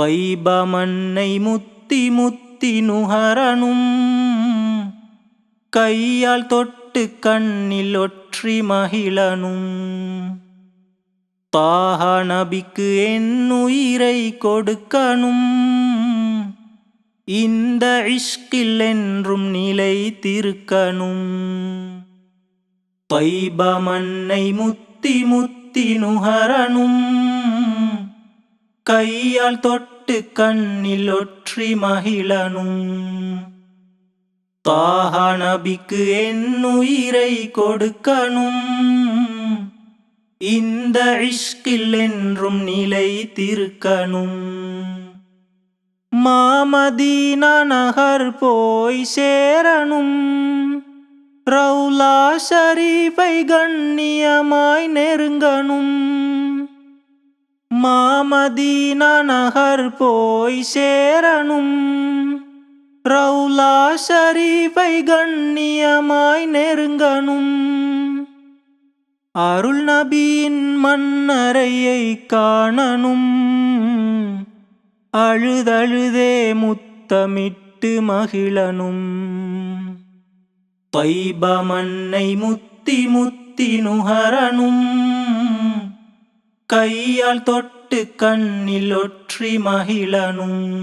தைப மண்ணை முத்தி முத்தி நுகரணும் கையால் தொட்டு கண்ணில் ஒற்றி மகிழனும். தாஹ நபிக்கு என் உயிரை கொடுக்கணும். இந்த இஷ்கில் என்றும் நிலை திருக்கணும். தைப முத்தி முத்தி நுகரணும் கையால் தொட்டு கண்ணில் ஒற்றி மகிழனும். தாஹ நபிக்கு என் உயிரை கொடுக்கணும். இந்த இஷ்கில் என்றும் நிலை திருக்கணும். மாமதீன நகர் போய் சேரணும். ரவுலா ஷரீஃபை கண்ணியமாய் நெருங்கணும். மாமதீன நகர் போய் சேரணும். ரவுலா ஷரீஃபை கண்ணியமாய் நெருங்கணும். அருள் நபியின் மன்னரையை காணணும். அழுதழுதே முத்தமிட்டு மகிழனும் பைப மண்ணை முத்தி முத்தி நுகரணும். கையால் தொட்ட கண்ணில் ஒற்றி மகிழனும்.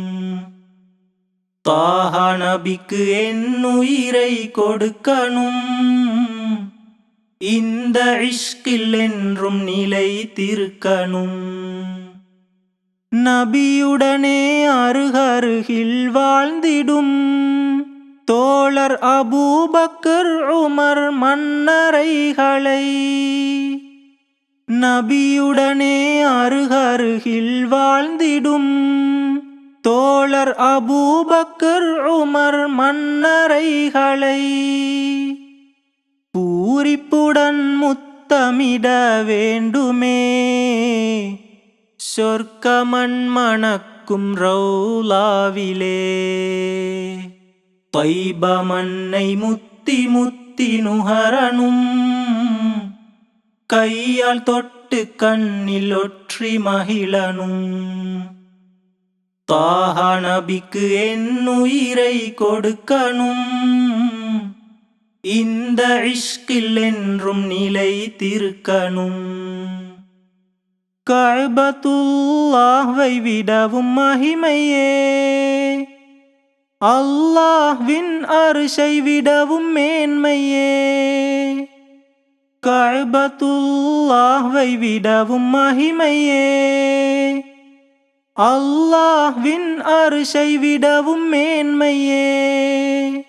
தாஹ நபிக்கு என் உயிரை கொடுக்கணும். இந்த இஷ்கில் என்றும் நிலை திருக்கணும். நபியுடனே அருகருகில் வாழ்ந்திடும். தோழர் அபூபக்கர் உமர் மன்னரைகளை நபியுடனே அருகருகில் வாழ்ந்திடும். தோழர் அபூபக்கர் உமர் மன்னரைகளை பூரிப்புடன் முத்தமிட வேண்டுமே. சொர்க்கமண் மணக்கும் ரௌலாவிலே. பைபமன்னை முத்தி முத்தி நுகரனும். கையால் தொட்டு கண்ணில் ஒற்றி மகிழனும். தாஹ நபிக்கு என் உயிரை கொடுக்கணும். இந்த இஷ்கில் என்றும் நிலை திருக்கணும். கழ்பத்துல்லாஹ்வை விடவும் மகிமையே. அல்லாஹ்வின் அரிசை விடவும் மேன்மையே. கழ்பத்துல்லாஹ்வை விடவும் மகிமையே. அல்லாஹ்வின் அரிசை விடவும் மேன்மையே.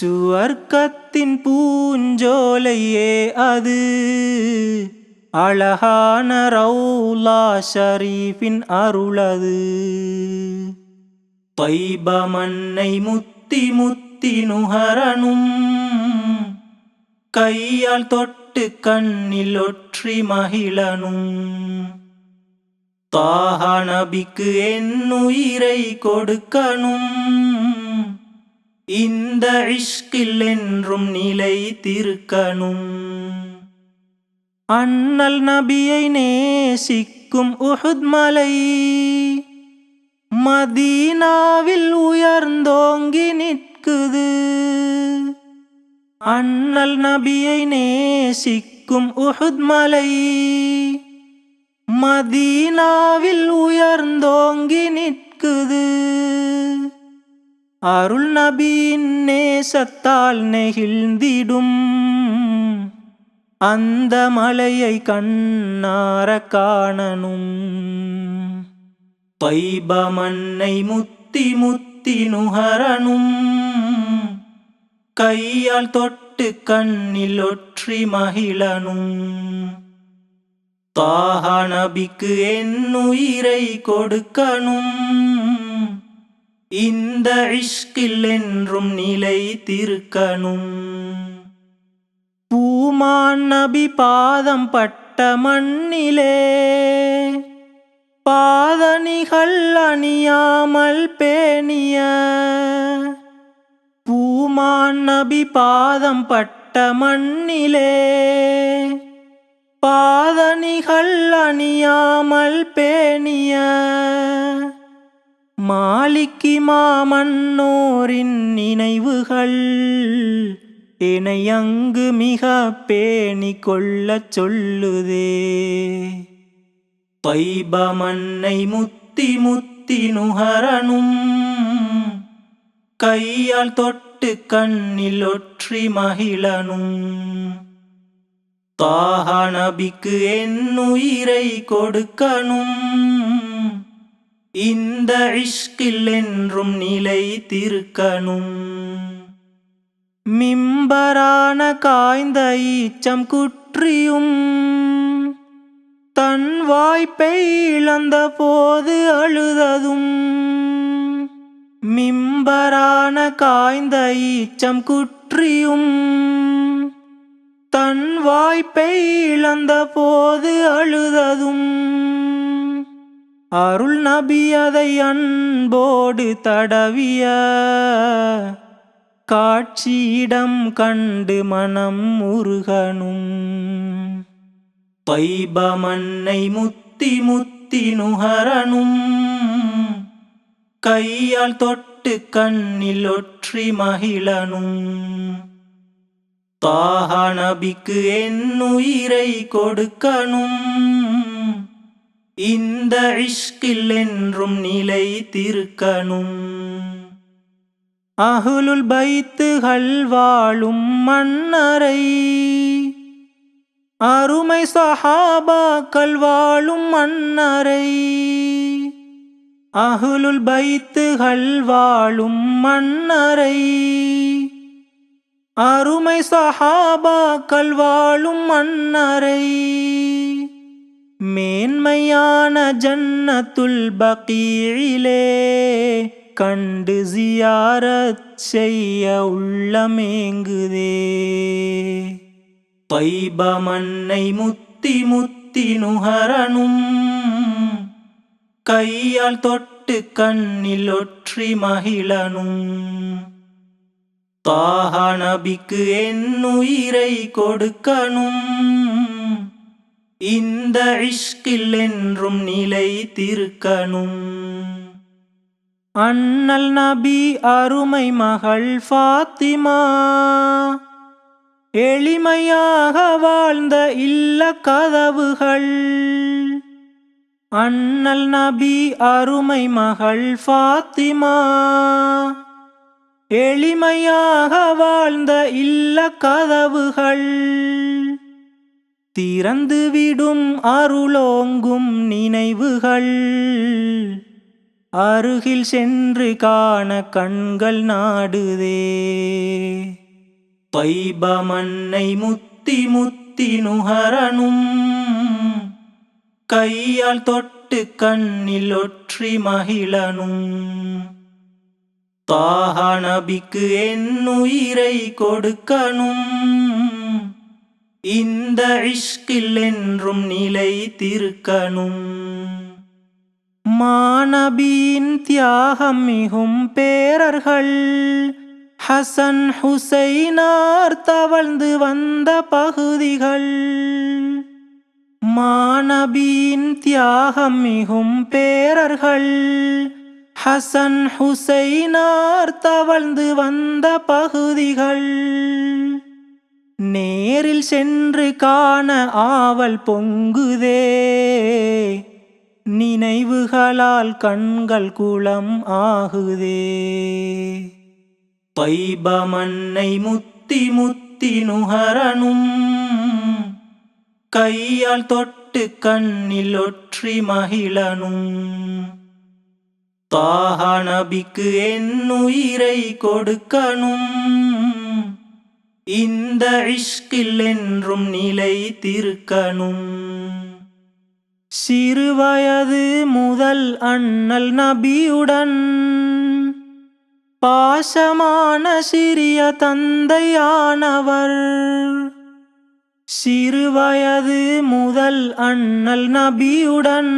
சுவர்க்கத்தின் பூஞ்சோலையே அது. அழகான ரவுலா ஷரீஃபின் அருளது. பைப மண்ணை முத்தி முத்தி நுகரணும். கையால் தொட்டு கண்ணில் ஒற்றி மகிழனும். தாஹ நபிக்கு என் உயிரை கொடுக்கணும். இந்த இஷ்கில் என்றும் நிலை திருக்கணும். அண்ணல் நபியை நேசிக்கும் உஹுத் மலை. மதீனாவில் உயர்ந்தோங்கி நிற்குது. அண்ணல் நபியை நேசிக்கும் உஹுத் மலை. மதீனாவில் உயர்ந்தோங்கி நிற்குது. அருள் நபியின் நேசத்தால் நெகிழ்ந்திடும். அந்த மலையை கண்ணார காணனும் பைப மண்ணை முத்தி முத்தி நுகரனும் கையால் தொட்டு கண்ணில் ஒற்றி மகிழனும். தாஹ நபிக்கு என் உயிரை கொடுக்கணும். இந்த இஷ்கில் என்றும் நிலை திருக்கணும். பூமான் நபி பாதம் பட்ட மண்ணிலே பாதணிகள் அணியாமல் பேணிய பூமான் நபி பாதம் பட்ட மண்ணிலே பாதணிகள் அணியாமல் பேணிய மாலிக்கி மாமன்னோரின் நினைவுகள் என்னை அங்கு மிக பேணி கொள்ளச் சொல்லுதே. பைப மண்ணை முத்தி முத்தி நுகரனும் கையால் தொட்ட கண்ணில் ஒற்றி மகிழனும். தாஹ நபிக்கு என் உயிரை கொடுக்கணும். இந்த இஷ்கில் என்றும் நிலை திருக்கணும். மிம்பரான காய்ந்த ஈச்சம் குற்றியும் தன் வாய்ப்பை இழந்த போது அழுததும். மிம்பரான காய்ந்த ஈச்சம் குற்றியும் தன் வாய்ப்பை இழந்த போது அழுததும். அருள் நபி அதை அன்போடு தடவிய காட்சியிடம் கண்டு மனம் முருகனும். பைப மண்ணை முத்தி முத்தி நுகரனும். கையால் தொட்டு கண்ணில் ஒற்றி மகிழனும். தாஹ நபிக்கு என் உயிரை கொடுக்கணும். இந்த இஷ்கில் என்றும் நிலை திருக்கணும். அகுலுல் பைத்துகள் வாழும் மன்னரை. அருமை சஹாபாக்கள் வாழும் மன்னரை. அகுலுல் பைத்துகள் வாழும் மன்னரை. அருமை சஹாபாக்கள் வாழும் மன்னரை. மேன்மையான ஜன்னத்துல் பகீழிலே கண்டு ஜியாரத் செய்ய உள்ளமேங்குதே. பைப மண்ணை முத்தி முத்தி நுகரனும் கையால் தொட்டு கண்ணில் ஒற்றி மகிழனும். தாஹ நபிக்கு என் உயிரை கொடுக்கணும். இந்த இஷ்கில் என்றும் நிலை திருக்கணும். அண்ணல் நபி அருமை மகள் ஃபாத்திமா எளிமையாக வாழ்ந்த இல்ல கதவுகள். அண்ணல் நபி அருமை மகள் ஃபாத்திமா. எளிமையாக வாழ்ந்த இல்ல கதவுகள். திறந்துவிடும் அருளோங்கும் நினைவுகள். அருகில் சென்று காண கண்கள் நாடுதே. பைப மண்ணை முத்தி முத்தி நுகரனும் கையால் தொட்டு கண்ணில் ஒற்றி மகிழனும். தாஹ நபிக்கு என் உயிரை கொடுக்கணும். இந்த இஷ்கில் என்றும் நிலை திருக்கணும். மாணபியின் தியாகம் மிகும் பேரர்கள். ஹசன் ஹுசைனார் தவழ்ந்து வந்த பகுதிகள். மாநபியின் தியாகம் மிகும் பேரர்கள். ஹசன் ஹுசைனார் தவழ்ந்து வந்த பகுதிகள். நேரில் சென்று காண ஆவல் பொங்குதே. நினைவுகளால் கண்கள் குளம் ஆகுதே. பைப மண்ணை முத்தி முத்தி நுகரனும் கையால் தொட்டு கண்ணில் ஒற்றி மகிழனும். தாஹ நபிக்கு என் உயிரை கொடுக்கணும். இந்த இஷ்கில் என்றும் நிலை திருக்கணும். சிறுவயது முதல் அண்ணல் நபியுடன் பாசமான சிறிய தந்தையானவர். சிறுவயது முதல் அண்ணல் நபியுடன்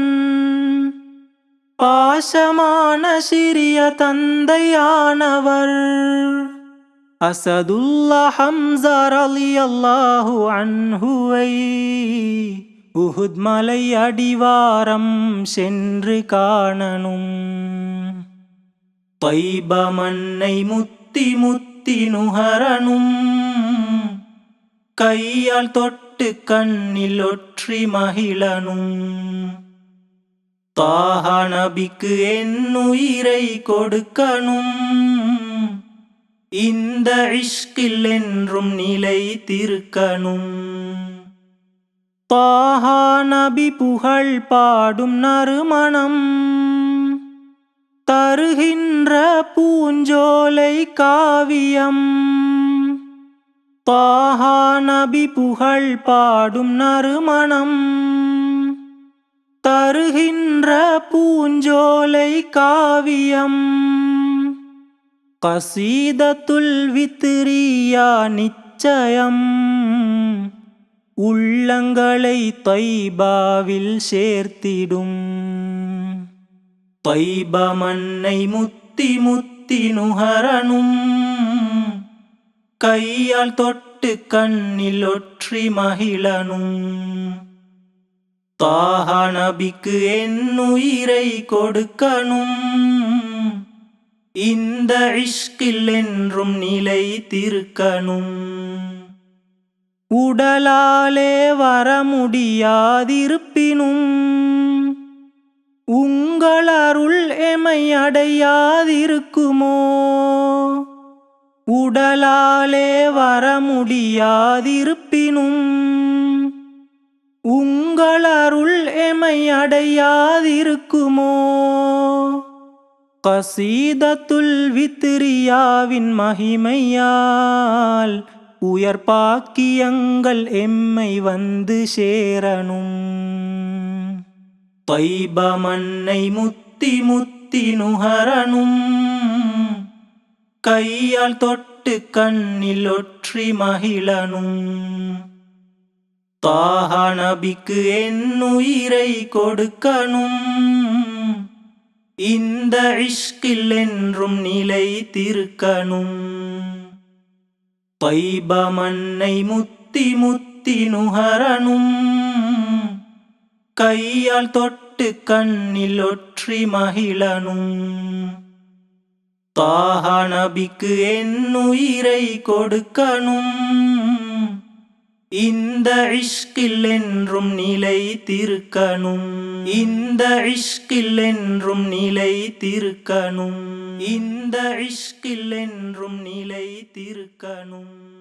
பாசமான சிறிய தந்தையானவர் அசதுல்லா ஹம்சா ரலியல்லாஹு அன்ஹுவை உஹுத் மலை அடிவாரம் சென்று காணனும் தைப மண்ணை முத்தி முத்தி நுகரனும் கையால் தொட்டு கண்ணில் ஒற்றி மகிழனும். தாஹ நபிக்கு என் உயிரை கொடுக்கணும். இந்த இஷ்கில் என்றும் நிலை திருக்கணும். தாஹா நபி புகழ் பாடும் நறுமணம். தருகின்ற பூஞ்சோலை காவியம். தாஹா நபி புகழ் பாடும் நறுமணம். தருகின்ற பூஞ்சோலை காவியம். கசீதத்துல் வித்திரியா நிச்சயம். உள்ளங்களை தைபாவில் சேர்த்திடும். தைப மண்ணை முத்தி முத்தி நுகரணும் கையால் தொட்டு கண்ணில் ஒற்றி மகிழனும். தாஹ நபிக்கு என் உயிரை கொடுக்கணும். இந்த இஷ்கில் என்றும் நிலை திருக்கணும். உடலாலே வர முடியாதிருப்பினும் உங்கள் அருள் எமை அடையாதிருக்குமோ? உடலாலே வர முடியாதிருப்பினும் உங்கள் அருள் எமை அடையாதிருக்குமோ கசீதத்துல் வித்திரியாவின் மகிமையால் உயர் பாக்கியங்கள் எம்மை வந்து சேரணும். தைப மண்ணை முத்தி முத்தி நுகரனும் கையால் தொட்டு கண்ணில் ஒற்றி மகிழனும். தாஹ நபிக்கு என் உயிரை கொடுக்கணும். இந்த இஷ்கில் என்றும் நிலை திருக்கணும். பைப மண்ணை முத்தி முத்தி நுகரணும். கையால் தொட்டு கண்ணில் ஒற்றி மகிழனும். தாஹ நபிக்கு என் உயிரை கொடுக்கணும். இந்த இஷ்கில் என்றும் நிலை திருக்கணும். இந்த இஷ்கில் என்றும் நிலை திருக்கணும். இந்த இஷ்கில் என்றும் நிலை திருக்கணும்.